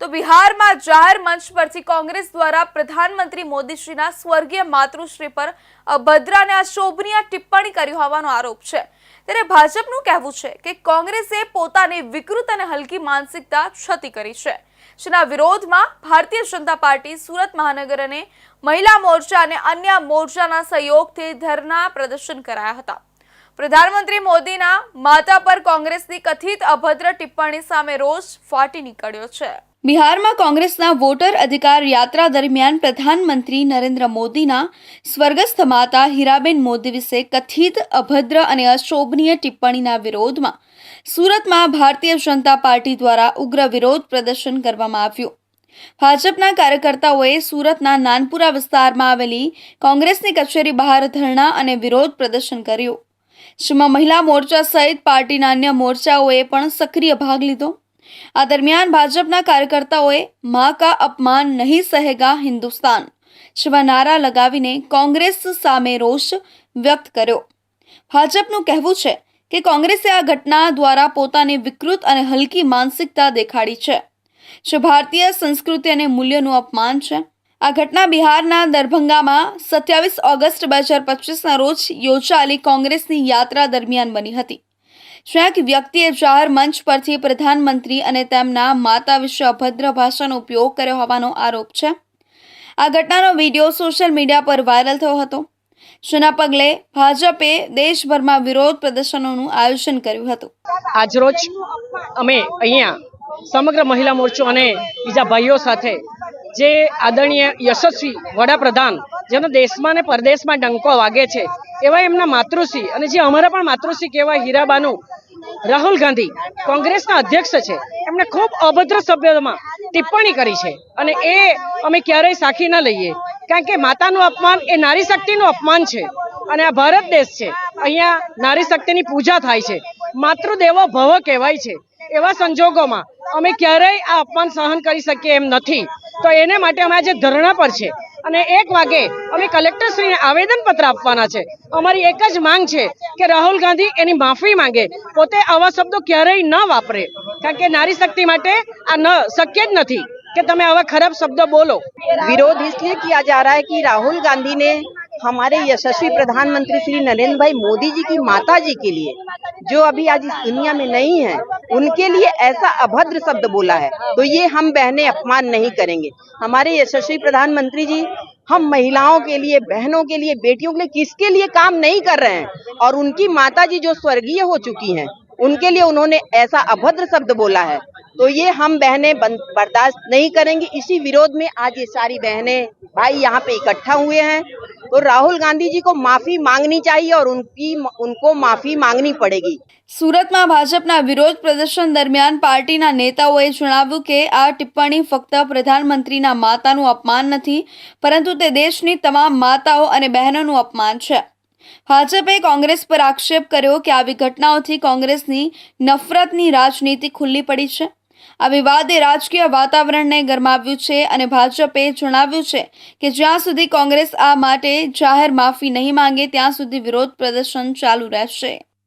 તો બિહારમાં જાહેર મંચ પરથી કોંગ્રેસ દ્વારા પ્રધાનમંત્રી મોદીશ્રીના સ્વર્ગીય માતૃશ્રી પર અભદ્ર અને અશોભનીય ટિપ્પણી કરી હોવાનો આરોપ છે. ત્યારે ભાજપનું કહેવું છે કે કોંગ્રેસે પોતાની વિકૃત અને હલકી માનસિકતા ક્ષતિ કરી છે. જેના વિરોધમાં ભારતીય જનતા પાર્ટી, સુરત મહાનગર અને મહિલા મોરચા અને અન્ય મોરચાના સહયોગથી ધરના પ્રદર્શન કરાયા હતા. પ્રધાનમંત્રી મોદીના માતા પર કોંગ્રેસની કથિત અભદ્ર ટિપ્પણી સામે રોષ ફાટી નીકળ્યો છે. બિહારમાં કોંગ્રેસના વોટર અધિકાર યાત્રા દરમિયાન પ્રધાનમંત્રી નરેન્દ્ર મોદીના સ્વર્ગસ્થ માતા હીરાબેન મોદી વિશે કથિત, અભદ્ર અને અશોભનીય ટિપ્પણીના વિરોધમાં સુરતમાં ભારતીય જનતા પાર્ટી દ્વારા ઉગ્ર વિરોધ પ્રદર્શન કરવામાં આવ્યું. ભાજપના કાર્યકર્તાઓએ સુરતના નાનપુરા વિસ્તારમાં આવેલી કોંગ્રેસની કચેરી બહાર ધરણા અને વિરોધ પ્રદર્શન કર્યું. જેમાં મહિલા મોરચા સહિત પાર્ટીના અન્ય મોરચાઓએ પણ સક્રિય ભાગ લીધો. આ દરમિયાન ભાજપના કાર્યકર્તાઓએ, મા કા અપમાન નહીં સહેગા હિન્દુસ્તાન. જેવા નારા લગાવીને કોંગ્રેસ સામે રોષ વ્યક્ત કર્યો. ભાજપનું કહેવું છે કે કોંગ્રેસે આ ઘટના દ્વારા પોતાની વિકૃત અને હલકી માનસિકતા દેખાડી છે, જે ભારતીય સંસ્કૃતિ અને મૂલ્યોનું અપમાન છે. આ ઘટના બિહારના દરભંગામાં સત્યાવીસ ઓગસ્ટ બે હજાર પચીસના રોજ યોજાયેલી કોંગ્રેસની યાત્રા દરમિયાન બની હતી. એક વ્યક્તિએ જાહેર મંચ પરથી પ્રધાનમંત્રી અને તેમના માતા વિશે અભદ્ર ભાષાનો ઉપયોગ કર્યો હોવાનો આરોપ છે. આ ઘટનાનો વીડિયો સોશિયલ મીડિયા પર વાયરલ થયો હતો. જેના પગલે ભાજપે દેશભરમાં વિરોધ પ્રદર્શનોનું આયોજન કર્યું હતું. આજરોજ અમે અહીંયા સમગ્ર મહિલા મોરચો અને બીજા ભાઈઓ સાથે જે આદરણીય, યશસ્વી વડાપ્રધાન જેનો દેશમાં ને પરદેશમાં ડંકો વાગે છે, એવા એમના માતૃશ્રી અને જે અમારા પણ માતૃશ્રી કહેવાય હીરાબાનું રાહુલ ગાંધી કોંગ્રેસના અધ્યક્ષ છે. એમણે ખૂબ અભદ્ર શબ્દોમાં ટિપ્પણી કરી છે અને એ અમે ક્યારેય સાખી ન લઈએ. કારણ કે માતાનું અપમાન એ નારી શક્તિનું અપમાન છે અને આ ભારત દેશ છે. અહીંયા નારી શક્તિની પૂજા થાય છે. માતૃદેવો ભવ કહેવાય છે. એવા સંજોગોમાં અમે ક્યારેય આ અપમાન સહન કરી શકીએ એમ નથી. તો એને માટે અમે આજે ધરણા પર છે અને એક વાગે અમે કલેક્ટરશ્રીને આવેદનપત્ર આપવાના છે અમારી એક જ માંગ છે કે રાહુલ ગાંધી એની માફી માંગે પોતે આવા શબ્દો ક્યારેય ન વાપરે કારણ કે નારી શક્તિ માટે આ ન શક્ય જ નથી કે તમે આવા ખરાબ શબ્દો બોલો विरोध इसलिए किया जा रहा है कि राहुल गांधी ने हमारे यशस्वी प्रधानमंत्री श्री नरेंद्र भाई मोदी जी की माता जी के लिए, जो अभी आज इस दुनिया में नहीं है, उनके लिए ऐसा अभद्र शब्द बोला है। तो ये हम बहनें अपमान नहीं करेंगे। हमारे यशस्वी प्रधानमंत्री जी, हम महिलाओं के लिए, बहनों के लिए, बेटियों के लिए किसके लिए काम नहीं कर रहे हैं? और उनकी माता जी जो स्वर्गीय हो चुकी हैं उनके लिए उन्होंने ऐसा अभद्र शब्द बोला है तो ये हम बहनें बन- बर्दाश्त नहीं करेंगी इसी विरोध में आज ये सारी बहनें भाई यहाँ पे इकट्ठा हुए हैं तो राहुल गांधी जी को माफी मांगनी चाहिए और उनकी उनको माफी मांगनी पड़ेगी સુરતમાં ભાજપના વિરોધ પ્રદર્શન દરમિયાન પાર્ટીના નેતાઓએ જણાવ્યું કે આ ટિપ્પણી ફક્ત પ્રધાનમંત્રીના માતાનું અપમાન નથી પરંતુ તે દેશની તમામ માતાઓ અને બહેનોનું અપમાન છે ભાજપે કોંગ્રેસ પર આક્ષેપ કર્યો કે આવી ઘટનાઓથી કોંગ્રેસની નફરતની રાજનીતિ ખુલ્લી પડી છે. આ વિવાદે રાજકીય વાતાવરણને ગરમાવ્યું છે અને ભાજપે જણાવ્યું છે કે જ્યાં સુધી કોંગ્રેસ આ માટે જાહેર માફી નહીં માંગે, ત્યાં સુધી વિરોધ પ્રદર્શન ચાલુ રહેશે.